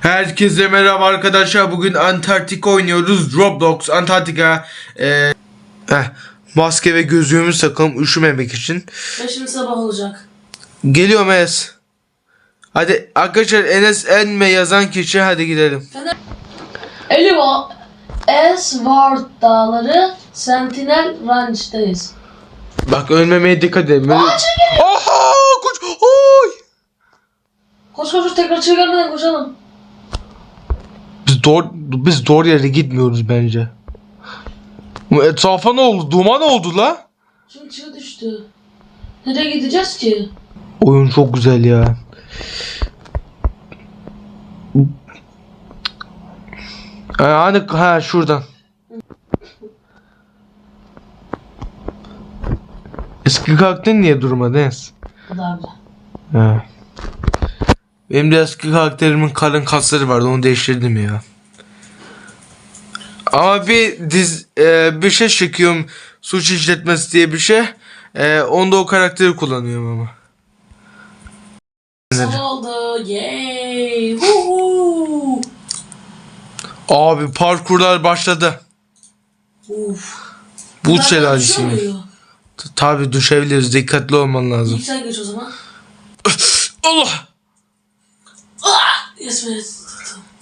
Herkese merhaba arkadaşlar. Bugün Antarktika oynuyoruz. Roblox Antarktika. Ee, heh, maske ve gözlüğümü takalım üşümemek için. Ve şimdi sabah olacak. Geliyorum Enes. Hadi arkadaşlar Enes Enme yazan kişi hadi gidelim. Eliva Esward Dağları Sentinel Ranch'tayız. Bak ölmemeye dikkat edin. Böyle... Aa çekil! Aha koç. Oy. Koş koş koş, tekrar çevirmeden koşalım. Biz doğru biz doğru yere gitmiyoruz bence. Etrafa ne oldu? Duman oldu la. Çığ düştü. Nereye gideceğiz ki? Oyun çok güzel ya. Ee, hani ha şuradan. Eski karakter niye durmadı Enes? Bu daha güzel. He. Benim de eski karakterimin karın kasları vardı onu değiştirdim ya. Ama bir diz e, bir şey çekiyorum suç işletmesi diye bir şey. E, onda o karakteri kullanıyorum ama. Oldu. Yay! Huhu! Abi parkurlar başladı. Uf. Bu şelalesi mi? Tabi düşebiliriz. Dikkatli olman lazım. İlk sen geç o zaman. Allah! Yes yes.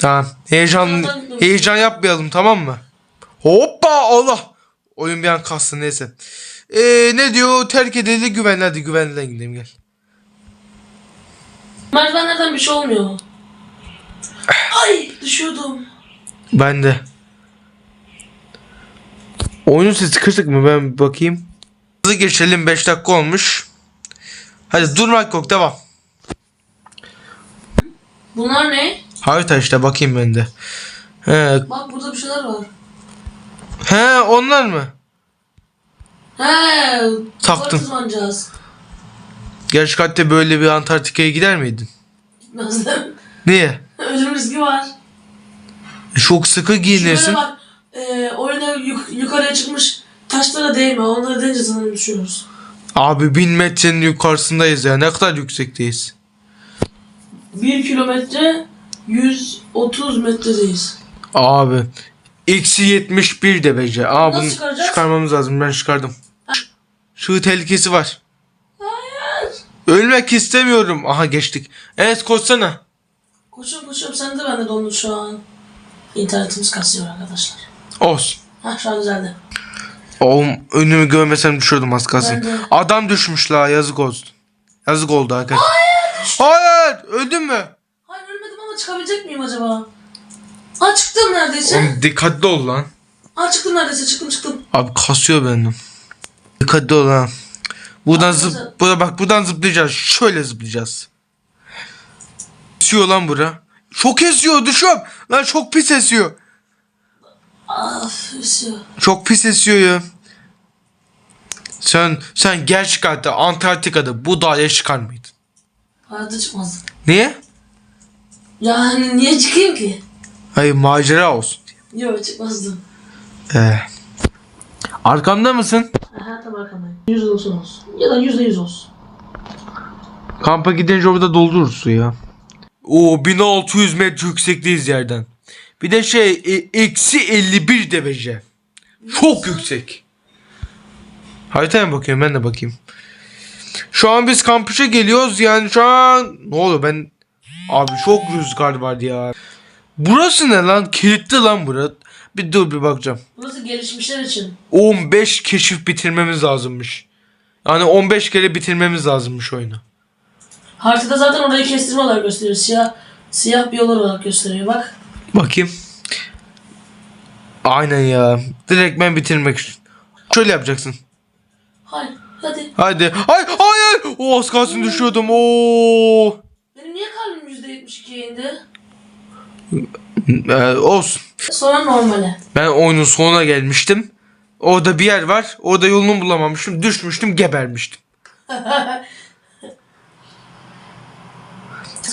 Tamam. Heyecan heyecan yapmayalım tamam mı? Hoppa Allah! Oyun bir an kastı neyse. Ee, ne diyor? Terk edildi güvenli. Hadi güvenliden gidelim gel. Merdivenlerden bir şey olmuyor mu? Ay düşüyordum. Ben de. Oyunun sesi kısık mı? Ben bir bakayım. Hızlı geçelim 5 dakika olmuş. Hadi durmak yok devam. Bunlar ne? Harita işte bakayım ben de. He, Bak burada bir şeyler var. he onlar mı? He. Taktım. Tırmanacağız. Gerçi katte böyle bir Antarktika'ya gider miydin? Gitmezdim. Niye? Ölüm riski var. Çok sıkı Şöyle giyinirsin. bak. E, oyuna yuk- yukarıya çıkmış taşlara değme. Onları deyince sanırım düşüyoruz. Abi bin metrenin yukarısındayız ya. Ne kadar yüksekteyiz. 1 kilometre 130 metredeyiz. Abi. Eksi 71 derece. Aa Nasıl bunu çıkaracağız? çıkarmamız lazım. Ben çıkardım. Şu tehlikesi var. Hayır. Ölmek istemiyorum. Aha geçtik. Evet koşsana. Koşuyorum koşuyorum. Sen de bende dondu şu an. İnternetimiz kasıyor arkadaşlar. Olsun. Hah şu an düzeldi. Oğlum önümü görmesem düşüyordum az kalsın. Ben de. Adam düşmüş la yazık olsun. Yazık oldu arkadaşlar. Hayır. Öldün mü? Ama çıkabilecek miyim acaba? Ha çıktım neredeyse. Oğlum dikkatli ol lan. Ha çıktım neredeyse çıktım çıktım. Abi kasıyor benim. Dikkatli ol ha. Buradan Arkadaşlar- zıp, burada bak buradan zıplayacağız. Şöyle zıplayacağız. Esiyor lan bura. Çok esiyor düşüyorum. Lan çok pis esiyor. Af esiyor. Çok pis esiyor ya. Sen sen gerçek hayatta Antarktika'da bu dağa çıkar mıydın? Hayatta çıkmazdım. Niye? Yani niye çıkayım ki? Hayır macera olsun Yok çıkmazdım. diye. Ee, arkamda mısın? Aha tam arkamdayım. Yüzde doksan olsun. Ya da yüzde yüz olsun. Kampa gidince orada doldururuz su ya. Oo 1600 metre yüksekteyiz yerden. Bir de şey e- eksi 51 derece. Çok yüksek. Haritaya mı bakıyorum ben de bakayım. Şu an biz kampüse geliyoruz yani şu an ne oluyor ben abi çok rüzgar var ya. Burası ne lan kilitli lan burası. Bir dur bir bakacağım. Burası gelişmişler için. 15 keşif bitirmemiz lazımmış. Yani 15 kere bitirmemiz lazımmış oyunu. Haritada zaten orayı kestirme olarak gösteriyor. Siyah siyah bir yol olarak gösteriyor bak. Bakayım. Aynen ya. Direkt ben bitirmek için. Şöyle yapacaksın. Hayır hadi. Hadi. Hayır hayır. O az kalsın düşüyordum. Oo. Benim niye kalbim yüzde yetmiş ikiye indi? Ee, olsun. Sonra normale. Ben oyunun sonuna gelmiştim. Orada bir yer var. Orada yolunu bulamamıştım. Düşmüştüm gebermiştim.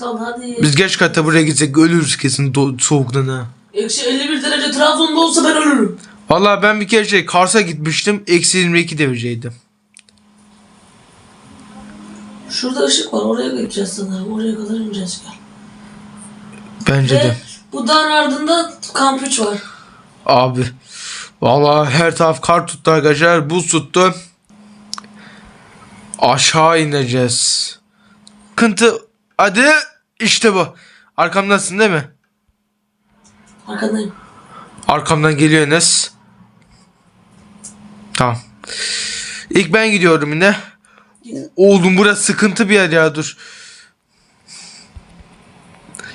Hadi. Biz geç kata buraya gitsek ölürüz kesin do- soğuktan ha. Eksi 51 derece Trabzon'da olsa ben ölürüm. Vallahi ben bir kere şey Kars'a gitmiştim. Eksi 22 dereceydi. Şurada ışık var oraya gideceğiz sanırım. Oraya kadar ineceğiz gel. Bence Ve de. bu dağın ardında kamp 3 var. Abi. Vallahi her taraf kar tuttu arkadaşlar. Buz tuttu. Aşağı ineceğiz. Sıkıntı. Hadi. işte bu. Arkamdasın değil mi? Arkandayım. Arkamdan geliyor Enes. Tamam. İlk ben gidiyorum yine. Oğlum burası sıkıntı bir yer ya dur.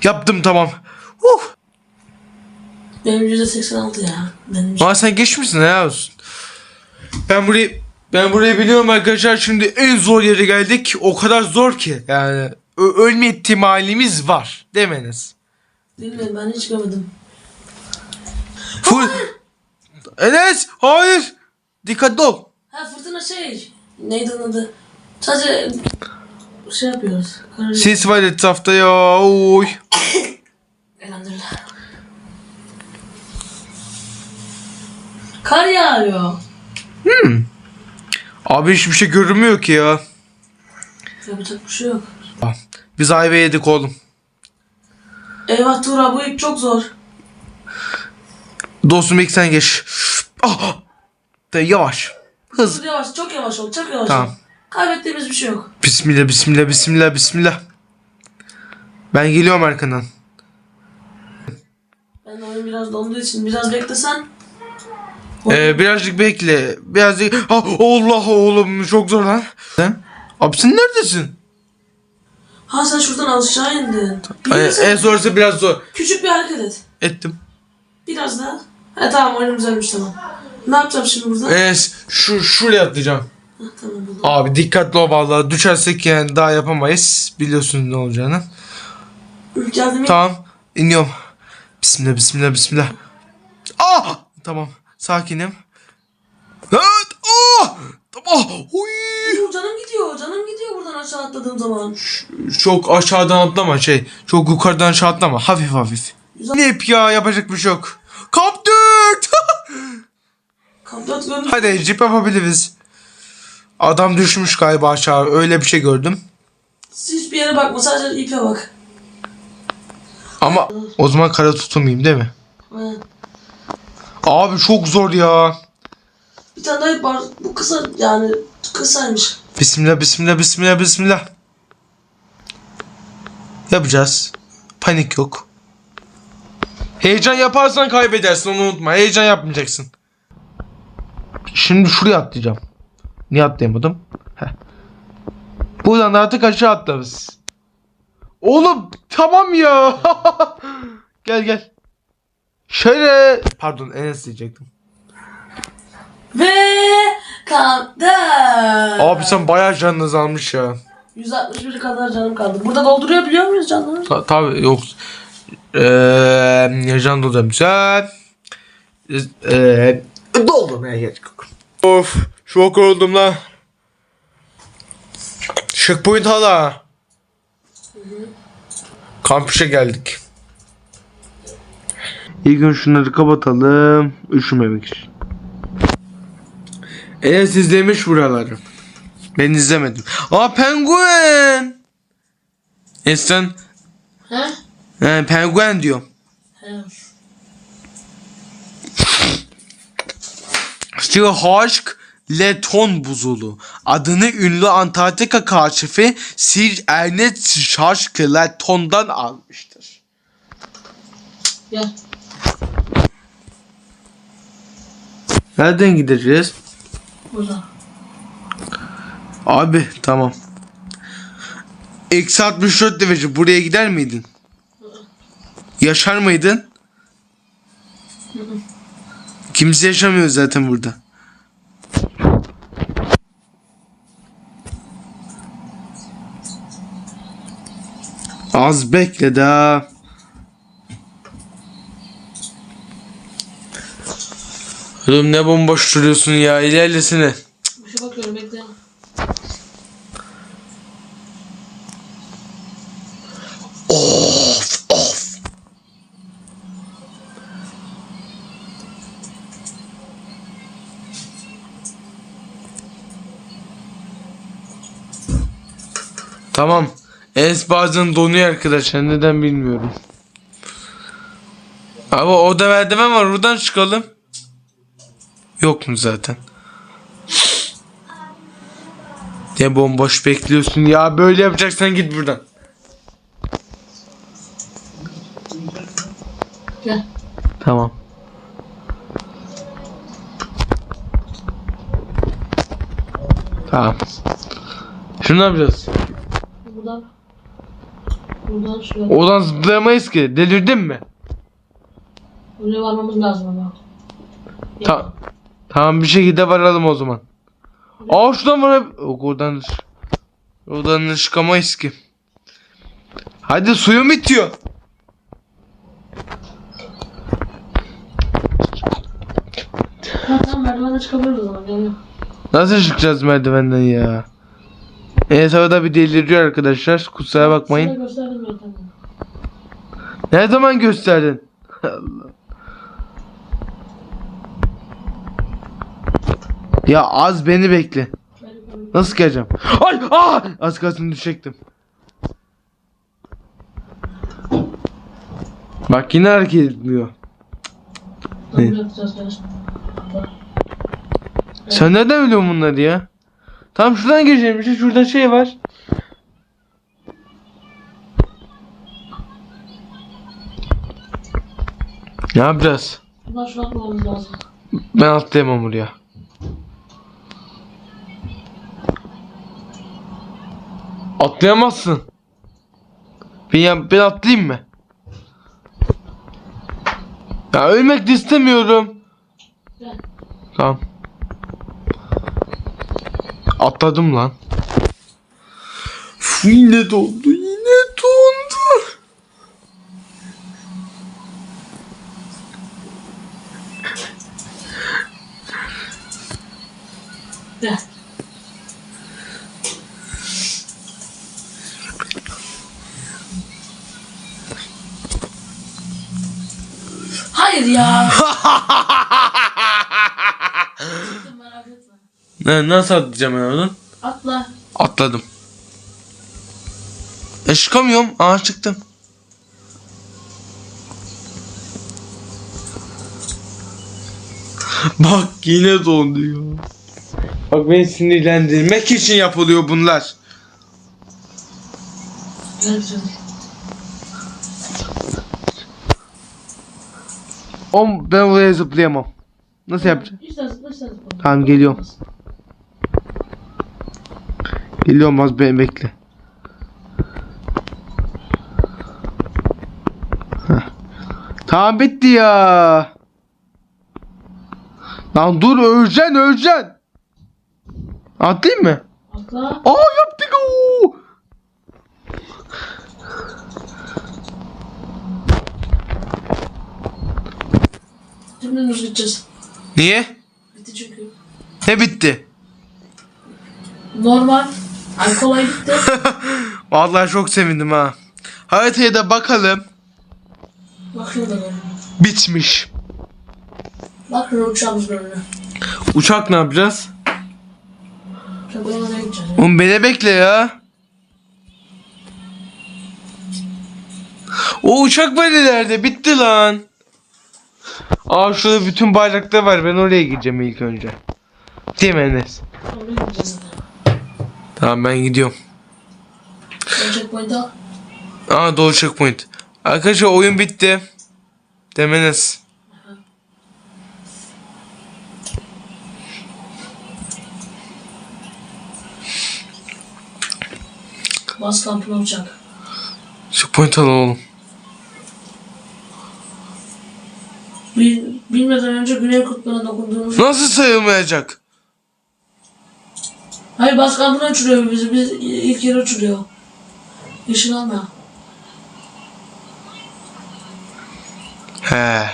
Yaptım tamam. Uh. Benim %86 ya. Benim Ama sen geçmişsin ya olsun. Ben burayı ben burayı biliyorum arkadaşlar. Şimdi en zor yere geldik. O kadar zor ki yani ö- ölme ihtimalimiz var. Demeniz. Bilmiyorum ben hiç görmedim. Full. Enes hayır. Dikkatli ol. Ha fırtına şey. Neydi onun adı? Sadece şey yapıyoruz. Karar Sis var etrafta ya. Oy. Elhamdülillah. Kar yağıyor. Abi hiçbir şey görünmüyor ki ya. Yapacak bir şey yok. Biz ayva yedik oğlum. Eyvah Tuğra bu ip çok zor. Dostum ilk sen geç. Ah! De yavaş. Hız. Dur yavaş çok yavaş ol çok yavaş Tamam. Kaybettiğimiz bir şey yok. Bismillah bismillah bismillah bismillah. Ben geliyorum arkandan. Ben de oyun biraz donduğu için biraz beklesen. Ee, birazcık bekle. Birazcık. Ah, Allah oğlum çok zor lan. Sen? Abi sen neredesin? Ha sen şuradan aşağı indin. Ee, en zorsa biraz zor. küçük bir hareket et. Ettim. Biraz daha. Ha tamam oyun düzelmiş tamam. Ne yapacağım şimdi burada? Ee, şu şuraya atlayacağım. Tamam. Abi dikkatli ol vallahi. Düşersek yani daha yapamayız. Biliyorsunuz ne olacağını. Ya. Tamam. iniyorum. Bismillah bismillah bismillah. Ah! Tamam. Sakinim. Evet. Ah! Tamam. Huy! Canım gidiyor. Canım gidiyor buradan aşağı atladığım zaman. Çok aşağıdan atlama şey. Çok yukarıdan aşağı atlama. Hafif hafif. Güzel. Ne ip ya yapacak bir şey yok. Kaptık. Kaplat. Hadi jip yapabiliriz. Adam düşmüş galiba aşağı. Öyle bir şey gördüm. Hiçbir yere bakma sadece ipe bak. Ama o zaman kara tutulmayayım değil mi? Ha. Abi çok zor ya. Bir tane daha ip var. Bu kısa yani kısaymış. Bismillah bismillah bismillah bismillah. Yapacağız. Panik yok. Heyecan yaparsan kaybedersin onu unutma. Heyecan yapmayacaksın. Şimdi şuraya atlayacağım. Niye atlayamadım? Heh. Buradan da artık aşağı atlarız. Oğlum tamam ya. gel gel. Şöyle. Pardon Enes diyecektim. Ve kaldı. Abi sen bayağı canınız almış ya. 161 kadar canım kaldı. Burada dolduruyor biliyor muyuz canları? Ta tabii yok. Eee can dolacağım. Sen eee doldurmaya gerek yok. Of çok oldum lan. Checkpoint hala. Kampüse geldik. İlk gün şunları kapatalım. Üşümemek için. Enes izlemiş buraları. Ben izlemedim. Aa penguen. Esen He? He, penguen diyorum. He. Sirhaşk Leton buzulu. Adını ünlü Antarktika kaşifi Sir Ernest Şaşk Leton'dan almıştır. Gel. Nereden gideceğiz? Burada. Abi tamam. Eksi 64 derece buraya gider miydin? Yaşar mıydın? Kimse yaşamıyor zaten burada. Az bekle daha. Oğlum ne bomboş duruyorsun ya ilerlesene. Bir şey bakıyorum bekle. Of of. Tamam. Es bazen donuyor arkadaşlar. Neden bilmiyorum. Abi orada merdiven var oradan çıkalım. Yok mu zaten? Ne bomboş bekliyorsun ya böyle yapacaksan git buradan. Gel. Tamam. Tamam. Şunu ne yapacağız? Şuraya. Oradan zıplayamayız ki. Delirdin mi? Buraya varmamız lazım ama. Ta tamam bir şekilde varalım o zaman. Aa şuradan var. Yok oradan oradan çıkamayız ki. Hadi suyum bitiyor. Tamam merdivenden çıkabiliriz o zaman. Nasıl çıkacağız merdivenden ya? Evet arada bir deliriyor arkadaşlar. Kusura bakmayın. Ne zaman gösterdin? Allah. Ya az beni bekle. Nasıl geleceğim? Ay! Aa! Az kalsın düşecektim. Bak yine hareket etmiyor. Bak. Sen nereden biliyorsun bunları ya? Tam şuradan geçelim. İşte şurada şey var. Ne yapacağız? Buradan şunu atmamamız lazım. Ben atlayamam buraya. Atlayamazsın. Ben, ben atlayayım mı? Ya ölmek de istemiyorum. Gel. Tamam. Atladım lan. Uf, yine dondu. Yine dondu. Gel. Hayır ya. Ne, nasıl atlayacağım ben oradan? Atla. Atladım. E çıkamıyorum. Aa çıktım. Bak yine dondu ya. Bak beni sinirlendirmek için yapılıyor bunlar. Oğlum ben oraya zıplayamam. Nasıl yapacağım? Tamam, geliyorum. Geliyorum az beni bekle. Heh. Tamam bitti ya. Lan dur öleceksin öleceksin. Atlayayım mı? Atla. Aa yaptık o. Düz gideceğiz. Niye? Bitti çünkü. Ne bitti? Normal. Ay kolay bitti. Vallahi çok sevindim ha. Haritaya da bakalım. Bak şurada görünüyor. Bitmiş. Bak şurada uçağımız görünüyor. Uçak ne yapacağız? Uçak oraya gideceğiz. Oğlum beni bekle ya. O uçak var ileride. Bitti lan. Aa şurada bütün bayraklar var. Ben oraya gideceğim ilk önce. Değil mi Enes? Oraya gideceğiz. Tamam ben gidiyorum. Ben checkpoint'i al. Aa doğru checkpoint. Arkadaşlar oyun bitti. Demeniz. Bas kampına uçak. Checkpoint alalım oğlum. Bil, bilmeden önce Güney Kutbu'na dokunduğumuz... Nasıl sayılmayacak? Hayır bas kampına uçuruyor bizi. Biz ilk yere uçuruyor. Işın alma. He.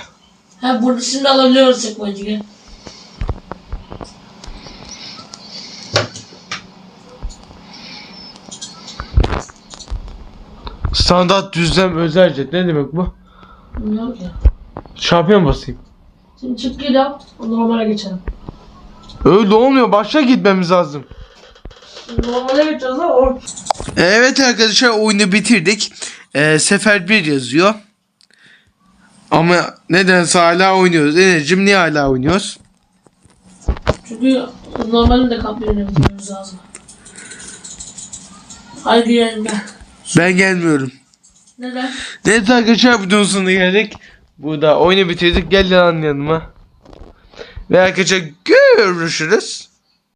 Ha burada şimdi alabiliyoruz gel. Standart düzlem özel jet. Ne demek bu? Bilmiyorum ki. Şampiyon basayım. Şimdi çık gel yap. Normale geçelim. Öyle olmuyor. Başa gitmemiz lazım. Normale. Or Evet arkadaşlar oyunu bitirdik. Ee, sefer 1 yazıyor. Ama nedense hala oynuyoruz. Enerjim niye hala oynuyoruz? Çünkü normalde de kamp yerine gitmemiz lazım. Haydi gelin ben. Ben gelmiyorum. Neden? Neyse arkadaşlar videonun sonuna geldik. Burada oyunu bitirdik. Gel lan yanıma. Ve arkadaşlar görüşürüz.